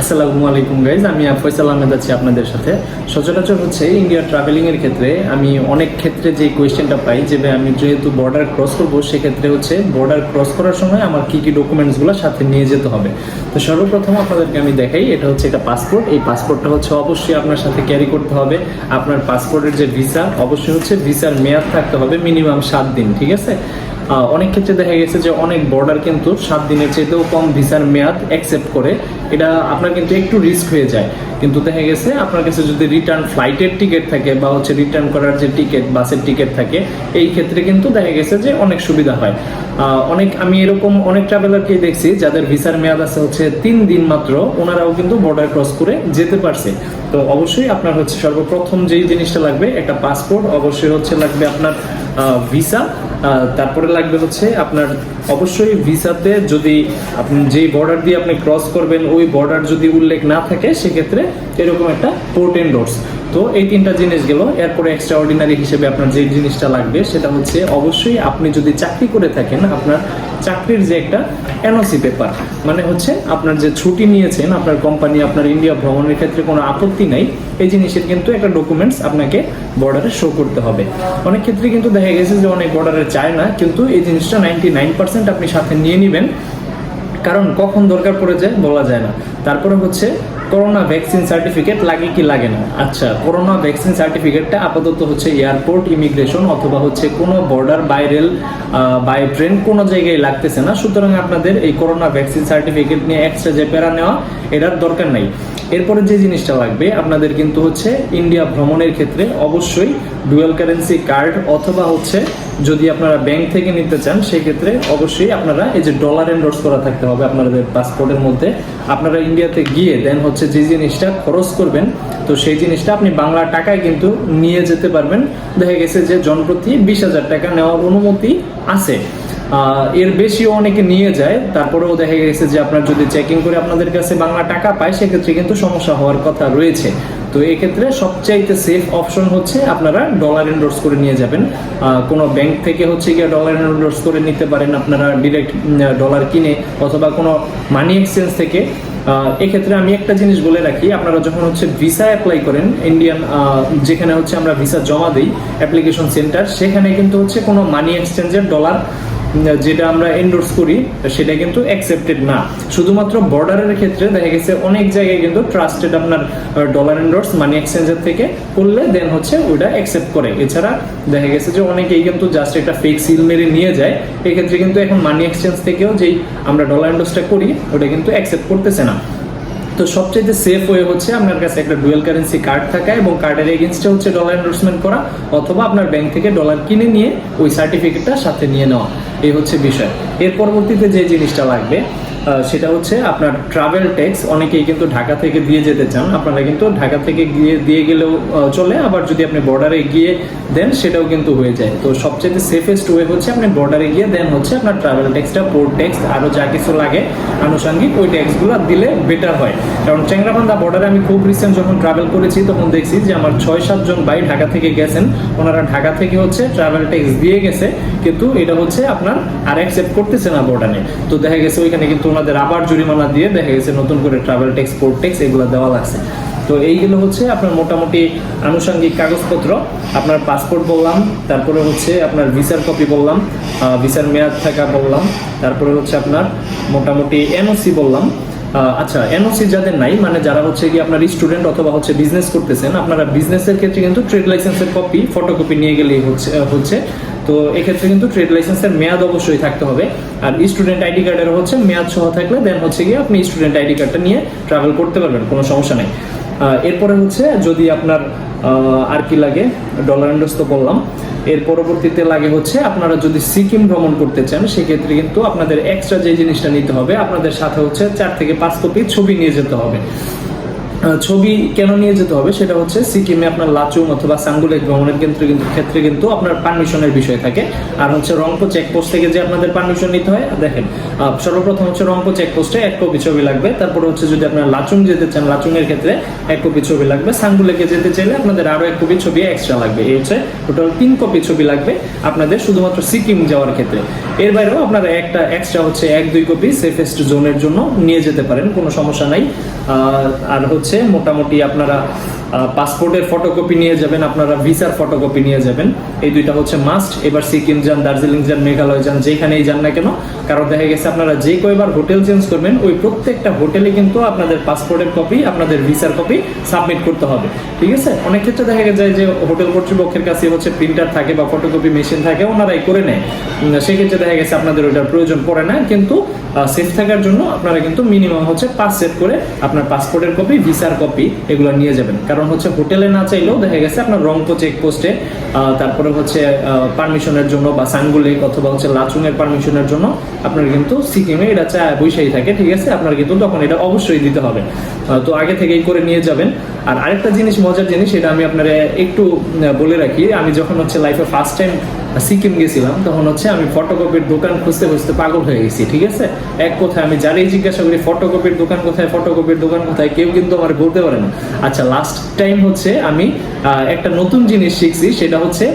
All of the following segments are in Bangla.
আসসালামু আলাইকুম গাইজ আমি ফয়সাল আহমেদ আছি আপনাদের সাথে। সচরাচর হচ্ছে ইন্ডিয়া ট্রাভেলিংয়ের ক্ষেত্রে আমি অনেক ক্ষেত্রে যে কোয়েশ্চেনটা পাই যে আমি যেহেতু বর্ডার ক্রস করব, সেক্ষেত্রে হচ্ছে বর্ডার ক্রস করার সময় আমার কী কী ডকুমেন্টসগুলো সাথে নিয়ে যেতে হবে? তো সর্বপ্রথম আপনাদেরকে আমি দেখাই, এটা হচ্ছে একটা পাসপোর্ট এই পাসপোর্টটা হচ্ছে অবশ্যই আপনার সাথে ক্যারি করতে হবে। আপনার পাসপোর্টের যে ভিসা অবশ্যই হচ্ছে ভিসার মেয়াদ থাকতে হবে মিনিমাম সাত দিন, ঠিক আছে? অনেক ক্ষেত্রে দেখা গেছে যে অনেক বর্ডার কিন্তু সাত দিনের চেয়েতেও কম ভিসার মেয়াদ অ্যাকসেপ্ট করে, এটা আপনার কিন্তু একটু রিস্ক হয়ে যায়। কিন্তু দেখা গেছে আপনার কাছে যদি রিটার্ন ফ্লাইটের টিকিট থাকে বা হচ্ছে রিটার্ন করার যে টিকিট বাসের টিকিট থাকে, এই ক্ষেত্রে কিন্তু দেখা গেছে যে অনেক সুবিধা হয়। অনেক, আমি এরকম অনেক ট্রাভেলারকে দেখছি যাদের ভিসার মেয়াদ আছে হচ্ছে তিন দিন মাত্র, ওনারাও কিন্তু বর্ডার ক্রস করে যেতে পারছে। তো অবশ্যই আপনার হচ্ছে সর্বপ্রথম যেই জিনিসটা লাগবে, একটা পাসপোর্ট অবশ্যই হচ্ছে লাগবে আপনার ভিসা তারপরে লাগবে হচ্ছে আপনার অবশ্যই ভিসাতে যদি আপনি যেই বর্ডার দিয়ে আপনি ক্রস করবেন, ওই বর্ডার যদি উল্লেখ না থাকে, সেক্ষেত্রে এরকম একটা পোর্ট এন্ডোর্স তো এই তিনটা জিনিস গেল। এরপরে এক্সট্রা অর্ডিনারি হিসেবে আপনার যে জিনিসটা লাগবে, সেটা হচ্ছে অবশ্যই আপনি যদি চাকরি করে থাকেন, আপনার চাকরির যে একটা এনওসি পেপার মানে হচ্ছে আপনার যে ছুটি নিয়েছেন, আপনার কোম্পানি আপনার ইন্ডিয়া ভ্রমণের ক্ষেত্রে কোনো আপত্তি নাই, এই জিনিসের কিন্তু একটা ডকুমেন্টস আপনাকে বর্ডারে শো করতে হবে। অনেক ক্ষেত্রে কিন্তু দেখা গেছে যে অনেক বর্ডারে চায় না, কিন্তু এই জিনিসটা নাইনটি নাইন পার্সেন্ট আপনি সাথে নিয়ে নেবেন। কারণ কখন দরকার পড়ে যায় বলা যায় না। তারপরে হচ্ছে করোনা ভ্যাকসিন সার্টিফিকেট লাগে কি লাগে না? আচ্ছা করোনা ভ্যাকসিন সার্টিফিকেটটা আপাতত হচ্ছে এয়ারপোর্ট, ইমিগ্রেশন অথবা হচ্ছে কোনো border by rail by train কোনো জায়গায় লাগতেছে না। সুতরাং আপনাদের এই করোনা ভ্যাকসিন সার্টিফিকেট নিয়ে এক্সট্রা যে প্যারা নেওয়া, এটার দরকার নাই। এরপরে যে জিনিসটা লাগবে, আপনাদের কিন্তু হচ্ছে ইন্ডিয়া ভ্রমণের ক্ষেত্রে অবশ্যই ডুয়েল কারেন্সি কার্ড অথবা হচ্ছে যদি আপনারা ব্যাংক থেকে নিতে চান, সেক্ষেত্রে অবশ্যই আপনারা এই যে ডলার এন্ডোর্স করা থাকতে হবে আপনাদের পাসপোর্টের মধ্যে। আপনারা ইন্ডিয়াতে গিয়ে দেন হচ্ছে যে জিনিসটা খরচ করবেন, তো সেই জিনিসটা আপনি বাংলা টাকায় কিন্তু নিয়ে যেতে পারবেন। দেখা গেছে যে জনপ্রতি বিশ হাজার টাকা নেওয়ার অনুমতি আছে। এর বেশিও অনেকে নিয়ে যায়, তারপরেও দেখা গেছে যে আপনার যদি চেকিং করে আপনাদের কাছে বাংলা টাকা পায়, সেক্ষেত্রে কিন্তু সমস্যা হওয়ার কথা রয়েছে। তো এক্ষেত্রে সবচাইতে সেফ অপশন হচ্ছে আপনারা ডলার এন্ডোর্স করে নিয়ে যাবেন। কোনো ব্যাংক থেকে হচ্ছে গিয়ে ডলার এন্ডোর্স করে নিতে পারেন আপনারা ডিরেক্ট ডলার কিনে অথবা কোনো মানি এক্সচেঞ্জ থেকে। এক্ষেত্রে আমি একটা জিনিস বলে রাখি, আপনারা যখন হচ্ছে ভিসা অ্যাপ্লাই করেন ইন্ডিয়ান যেখানে হচ্ছে আমরা ভিসা জমা দিই অ্যাপ্লিকেশন সেন্টার সেখানে কিন্তু হচ্ছে কোনো মানি এক্সচেঞ্জের ডলার যেটা আমরা এন্ডোর্স করি, সেটা কিন্তু অ্যাকসেপ্টেড না। শুধুমাত্র বর্ডারের ক্ষেত্রে দেখা গেছে অনেক জায়গায় কিন্তু ট্রাস্টেড আপনার ডলার এন্ডোর্স মানি এক্সচেঞ্জের থেকে করলে দেন হচ্ছে ওইটা অ্যাকসেপ্ট করে। এছাড়া দেখা গেছে যে অনেকেই কিন্তু জাস্ট একটা ফেক সিল মেরে নিয়ে যায়। এক্ষেত্রে কিন্তু এখন মানি এক্সচেঞ্জ থেকেও যেই আমরা ডলার এন্ডোর্সটা করি, ওটা কিন্তু অ্যাকসেপ্ট করতেছে না। তো সবচেয়ে সেফ ওয়ে হচ্ছে আপনার কাছে একটা ডুয়েল কারেন্সি কার্ড থাকা এবং কার্ডের এগেনস্টে হচ্ছে ডলার এন্ডোর্সমেন্ট করা অথবা আপনার ব্যাংক থেকে ডলার কিনে নিয়ে ওই সার্টিফিকেটটা সাথে নিয়ে নেওয়া। এই হচ্ছে বিষয়। এর পরবর্তীতে যে জিনিসটা লাগবে সেটা হচ্ছে আপনার ট্রাভেল ট্যাক্স অনেকেই কিন্তু ঢাকা থেকে দিয়ে যেতে চান। আপনারা কিন্তু ঢাকা থেকে গিয়ে, দিয়ে গেলেও চলে। আবার যদি আপনি বর্ডারে গিয়ে দেন, সেটাও কিন্তু হয়ে যায়। তো সবচেয়ে সেফেস্ট ওয়ে হচ্ছে আপনি বর্ডারে গিয়ে দেন হচ্ছে আপনার ট্রাভেল ট্যাক্সটা পোর্ট ট্যাক্স আরও যা কিছু লাগে আনুষঙ্গিক, ওই ট্যাক্সগুলো দিলে বেটার হয়। কারণ চেংরাবান্ধা বর্ডারে আমি খুব রিসেন্ট যখন ট্রাভেল করেছি, তখন দেখছি যে আমার ছয় সাতজন ভাই ঢাকা থেকে গেছেন। ওনারা ঢাকা থেকে হচ্ছে ট্রাভেল ট্যাক্স দিয়ে গেছে। কিন্তু এটা হচ্ছে আপনার আর অ্যাকসেপ্ট করতেছে না বর্ডারে তো দেখা গেছে ওইখানে কিন্তু ওনাদের আবার জরিমানা দিয়ে দেখা গেছে নতুন করে ট্রাভেল ট্যাক্স পোর্ট ট্যাক্স এগুলো দেওয়া লাগছে। তো এইগুলো হচ্ছে আপনার মোটামুটি আনুষঙ্গিক কাগজপত্র। আপনার পাসপোর্ট বললাম, তারপরে হচ্ছে আপনার ভিসার কপি বললাম ভিসার মেয়াদ থাকা বললাম, তারপরে হচ্ছে আপনার মোটামুটি এনওসি বললাম। আচ্ছা এনওসি যাদের নাই মানে যারা হচ্ছে কি আপনার স্টুডেন্ট অথবা হচ্ছে বিজনেস করতেছেন, আপনারা বিজনেসের ক্ষেত্রে কিন্তু ট্রেড লাইসেন্সের কপি ফটোকপি নিয়ে গেলেই হচ্ছে হচ্ছে। তো এক্ষেত্রে কিন্তু ট্রেড লাইসেন্সের মেয়াদ অবশ্যই থাকতে হবে। আর স্টুডেন্ট আইডি কার্ডের হচ্ছে মেয়াদ সহ থাকলে দেন হচ্ছে গিয়ে আপনি স্টুডেন্ট আইডি কার্ডটা নিয়ে ট্রাভেল করতে পারবেন, কোনো সমস্যা নেই। এরপরে হচ্ছে যদি আপনার আর কি লাগে ডলার এন্ডোস তো বললাম, এর পরবর্তীতে লাগে হচ্ছে আপনারা যদি সিকিম ভ্রমণ করতে চান, সেক্ষেত্রে কিন্তু আপনাদের এক্সট্রা যে জিনিসটা নিতে হবে, আপনাদের সাথে হচ্ছে চার থেকে পাঁচ কপি ছবি নিয়ে যেতে হবে। ছবি কেন নিয়ে যেতে হবে সেটা হচ্ছে সিকিমে আপনার লাচুং অথবা সাঙ্গুলেক ভ্রমণের ক্ষেত্রে কিন্তু ক্ষেত্রে কিন্তু আপনার পারমিশনের বিষয় থাকে। আর হচ্ছে রংপুর চেকপোস্ট থেকে যে আপনাদের পারমিশন নিতে হয়, দেখেন সর্বপ্রথম হচ্ছে রংপুর চেকপোস্টে এক কপি ছবি লাগবে। তারপর হচ্ছে যদি আপনারা লাচুং যেতে চান লাচুং এর ক্ষেত্রে এক কপি ছবি লাগবে। সাঙ্গুলেকে যেতে চাইলে আপনাদের আরও এক কপি ছবি এক্সট্রা লাগবে। এই হচ্ছে টোটাল তিন কপি ছবি লাগবে আপনাদের শুধুমাত্র সিকিম যাওয়ার ক্ষেত্রে। এর বাইরেও আপনারা একটা এক্সট্রা হচ্ছে এক, দুই কপি সেফেস্ট জোনের জন্য নিয়ে যেতে পারেন, কোনো সমস্যা নাই। আর হচ্ছে মোটামুটি আপনারা পাসপোর্টের ফটোকপি নিয়ে যাবেন, আপনারা ভিসার ফটোকপি নিয়ে যাবেন। এই দুইটা হচ্ছে মাস্ট এবার সিকিম যান, দার্জিলিং যান, মেঘালয় যান, যেখানেই যান না কেন কারণ দেখা গেছে আপনারা যে কয়বার হোটেল চেঞ্জ করবেন, ওই প্রত্যেকটা হোটেলে কিন্তু আপনাদের পাসপোর্টের কপি, আপনাদের ভিসার কপি সাবমিট করতে হবে। ঠিক আছে? অনেক ক্ষেত্রে দেখা যায় যে হোটেল কর্তৃপক্ষের কাছে হচ্ছে প্রিন্টার থাকে বা ফটোকপি মেশিন থাকে, ওনারাই করে নেয়। সেক্ষেত্রে দেখা গেছে আপনাদের ওইটার প্রয়োজন পড়ে না, কিন্তু সেফ থাকার জন্য আপনারা কিন্তু মিনিমাম হচ্ছে পাঁচ সেট করে আপনার পাসপোর্টের কপি, ভিসার কপি এগুলো নিয়ে যাবেন। কারণ হচ্ছে হোটেলে না চাইলেও দেখা গেছে আপনার রংপো চেকপোস্টে তারপরে হচ্ছে পারমিশনের জন্য বা সানগুলেক অথবা হচ্ছে লাচুংয়ের পারমিশনের জন্য আপনার কিন্তু সিকিমে এটা চা বৈশাই থাকে, ঠিক আছে? আপনার কিন্তু তখন এটা অবশ্যই দিতে হবে। তো আগে থেকেই করে নিয়ে যাবেন। আর আরেকটা জিনিস, মজার জিনিস এটা আমি আপনারা একটু বলে রাখি। আমি যখন হচ্ছে লাইফে ফার্স্ট টাইম সিকিম গেছিলাম, তখন হচ্ছে আমি ফটোকপির দোকান খুঁজতে খুঁজতে পাগল হয়ে গেছি, ঠিক আছে? এক কোথায় আমি যারাই জিজ্ঞাসা করি ফটোকপির দোকান কোথায়? ফটোকপির দোকান কোথায়? কেউ কিন্তু আমার বলতে পারে না। আচ্ছা লাস্ট টাইম হচ্ছে আমি একটা নতুন জিনিস শিখছি, সেটা হচ্ছে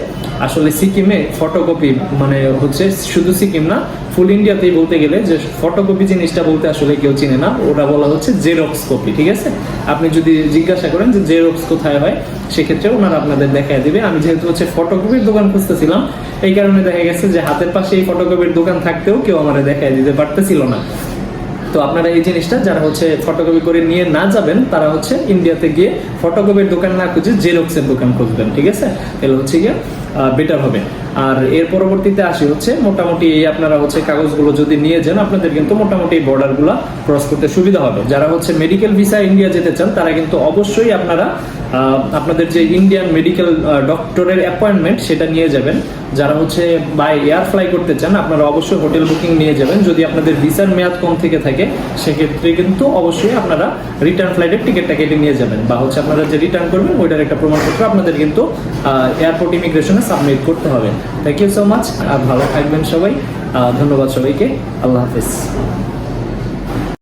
আসলে সিকিমে ফটোকপি মানে হচ্ছে শুধু সিকিম না ফুল ইন্ডিয়াতেই বলতে গেলে যে ফটোকপি জিনিসটা বলতে আসলে কেউ চিনে না, ওটা বলা হচ্ছে জেরক্স কপি ঠিক আছে? আপনি যদি জিজ্ঞাসা করেন যে জেরক্স কোথায় হয়, সেক্ষেত্রে ওনারা আপনাদের দেখায় দিবে। আমি যেহেতু হচ্ছে ফটোকপির দোকান খুঁজতেছিলাম, এই কারণে দেখা গেছে যে হাতের পাশে এই ফটোকপির দোকান থাকতেও কেউ আমার দেখায় দিতে পারতেছিল না। তো আপনারা এই জিনিসটা যারা হচ্ছে ফটোকপি করে নিয়ে না যাবেন, তারা হচ্ছে ইন্ডিয়াতে গিয়ে ফটোকপির দোকান না খুঁজে জেরক্সের দোকান খুঁজবেন, ঠিক আছে? তাহলে হচ্ছে গিয়ে বেটার হবে। আর এর পরবর্তীতে আসি হচ্ছে, মোটামুটি এই আপনারা হচ্ছে কাগজগুলো যদি নিয়ে যান, আপনাদের কিন্তু মোটামুটি বর্ডারগুলো ক্রস করতে সুবিধা হবে। যারা হচ্ছে মেডিকেল ভিসা ইন্ডিয়া যেতে চান, তারা কিন্তু অবশ্যই আপনারা আপনাদের যে ইন্ডিয়ান মেডিকেল ডক্টরের অ্যাপয়েন্টমেন্ট সেটা নিয়ে যাবেন। যারা হচ্ছে বাই এয়ার ফ্লাই করতে চান, আপনারা অবশ্যই হোটেল বুকিং নিয়ে যাবেন। যদি আপনাদের ভিসার মেয়াদ কম থেকে থাকে, সেক্ষেত্রে কিন্তু অবশ্যই আপনারা রিটার্ন ফ্লাইটের টিকিটটা কেটে নিয়ে যাবেন। বা হচ্ছে আপনারা যে রিটার্ন করবেন, ওইটার একটা প্রমাণপত্র আপনাদের কিন্তু এয়ারপোর্ট ইমিগ্রেশনে সাবমিট করতে হবে। থ্যাংক ইউ সো মাচ আর ভালো থাকবেন সবাই। ধন্যবাদ সবাইকে। আল্লাহ হাফিজ।